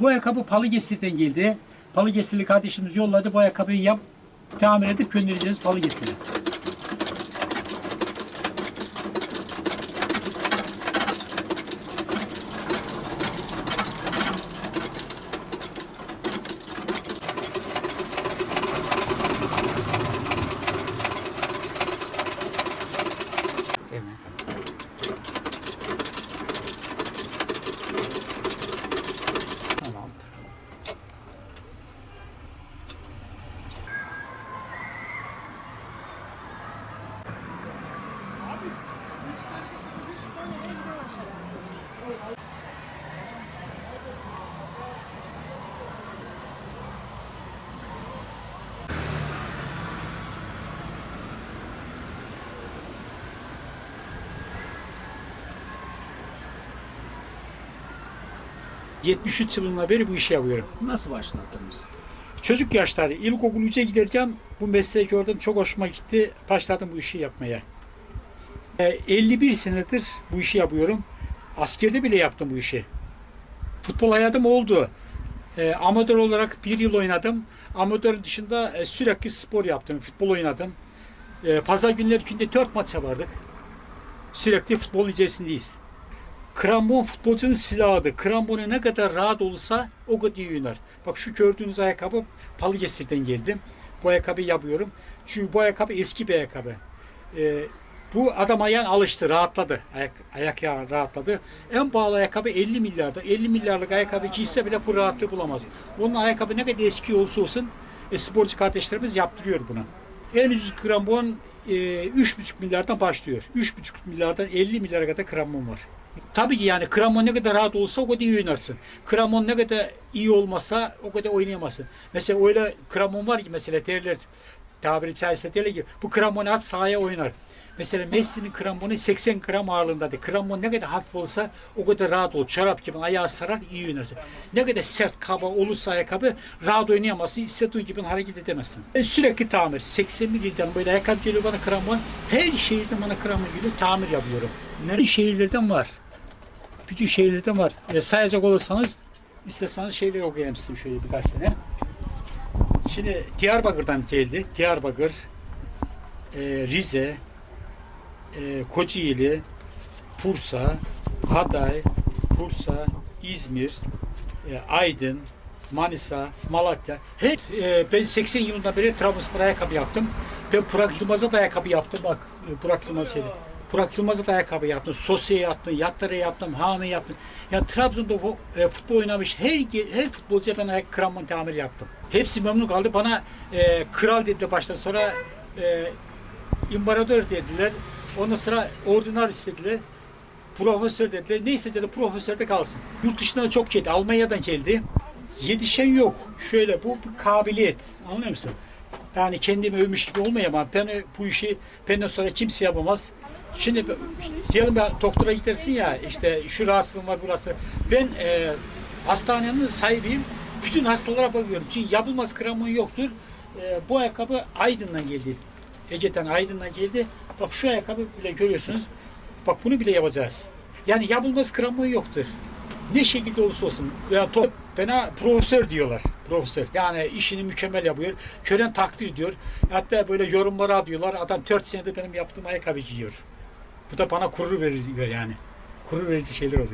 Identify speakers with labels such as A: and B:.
A: Bu ayakkabı Balıkesir'den geldi. Balıkesirli kardeşimiz yolladı. Bu ayakkabıyı yap, tamir edip göndereceğiz Balıkesir'e. ...73 yılından beri bu işi yapıyorum.
B: Nasıl başladınız?
A: Çocuk yaşları, ilkokul 3'e giderken bu mesleği gördüm. Çok hoşuma gitti. Başladım bu işi yapmaya. Ee, 51 senedir bu işi yapıyorum. Askerde bile yaptım bu işi. Futbol hayatım oldu. Ee, amatör olarak bir yıl oynadım. Amatör dışında e, sürekli spor yaptım. Futbol oynadım. Pazar günleri günde 4 maç yapardık. Sürekli futbol içerisindeyiz. Krampon futbolcunun silahıdır. Kramponu ne kadar rahat olursa o kadar iyi oynar. Bak şu gördüğünüz ayakkabı Balıkesir'den geldim. Bu ayakkabıyı yapıyorum. Çünkü bu ayakkabı eski bir ayakkabı. Ee, bu adam ayağın alıştı, rahatladı. Ayak, ayak yağı rahatladı. En pahalı ayakkabı 50 milyarda. 50 milyarlık ayakkabı giyse bile bu rahatlığı bulamaz. Onun ayakkabı ne kadar eski olsa olsun e, sporcu kardeşlerimiz yaptırıyor bunu. En ucuz krampon e, 3,5 milyardan başlıyor. 3,5 milyardan 50 milyara kadar krampon var. Tabii ki yani kramon ne kadar rahat olsa o kadar iyi oynarsın. Kramon ne kadar iyi olmasa o kadar oynayamazsın. Mesela öyle kramon var ki mesela derler tabiri caizse derler ki bu kramonu at sahaya oynar. Mesela Messi'nin kramonu 80 gram ağırlığındadır. Kramon ne kadar hafif olsa o kadar rahat olur. Çorap gibi ayağı sarar iyi oynarsın. Ne kadar sert kaba olursa ayakkabı rahat oynayamazsın. İstediğin gibi hareket edemezsin. Ben sürekli tamir. 80 yıldan böyle ayakkabı geliyor bana kramon. Her şehirden bana kramon geliyor. Tamir yapıyorum. Her şehirlerden var. Bütün şehirlerden var. E, sayacak olursanız isterseniz şeyleri okuyayım size şöyle birkaç tane. Şimdi Diyarbakır'dan geldi. Diyarbakır, e, Rize, e, Kocaeli, Bursa, Hatay, Bursa, İzmir, e, Aydın, Manisa, Malatya. Hep e, ben 80 yılından beri Trabzonspor ayakkabı yaptım. Ben Burak Yılmaz'a da ayakkabı yaptım. Bak e, Burak Yılmaz. Burak Yılmaz'a da ayakkabı yaptım. Sosya'ya yaptım, Yattar'a yaptım, Hame yaptım. Ya Trabzon'da e, futbol oynamış her her futbolcuya ben ayak krampon tamir yaptım. Hepsi memnun kaldı. Bana e, kral dediler baştan sonra e, imparator dediler. Ondan sonra ordinal istediler. Profesör dediler. Neyse dedi profesör de kalsın. Yurt dışından çok geldi. Almanya'dan geldi. Yetişen yok. Şöyle bu bir kabiliyet. Anlıyor musun? Yani kendimi övmüş gibi olmayayım ama ben bu işi benden sonra kimse yapamaz. Şimdi diyelim ya doktora gidersin ya işte şu rahatsızlığım var burası. Ben e, hastanenin sahibiyim. Bütün hastalara bakıyorum. Çünkü yapılmaz kramon yoktur. E, bu ayakkabı Aydın'dan geldi. Ege'den Aydın'dan geldi. Bak şu ayakkabı bile görüyorsunuz. Bak bunu bile yapacağız. Yani yapılmaz kramon yoktur. Ne şekilde olursa olsun. Ya top, bana profesör diyorlar. Profesör. Yani işini mükemmel yapıyor. Kören takdir ediyor. Hatta böyle yorumlara atıyorlar. Adam 4 senedir benim yaptığım ayakkabı giyiyor. Bu da bana gurur veriyor yani. Gurur verici şeyler oluyor.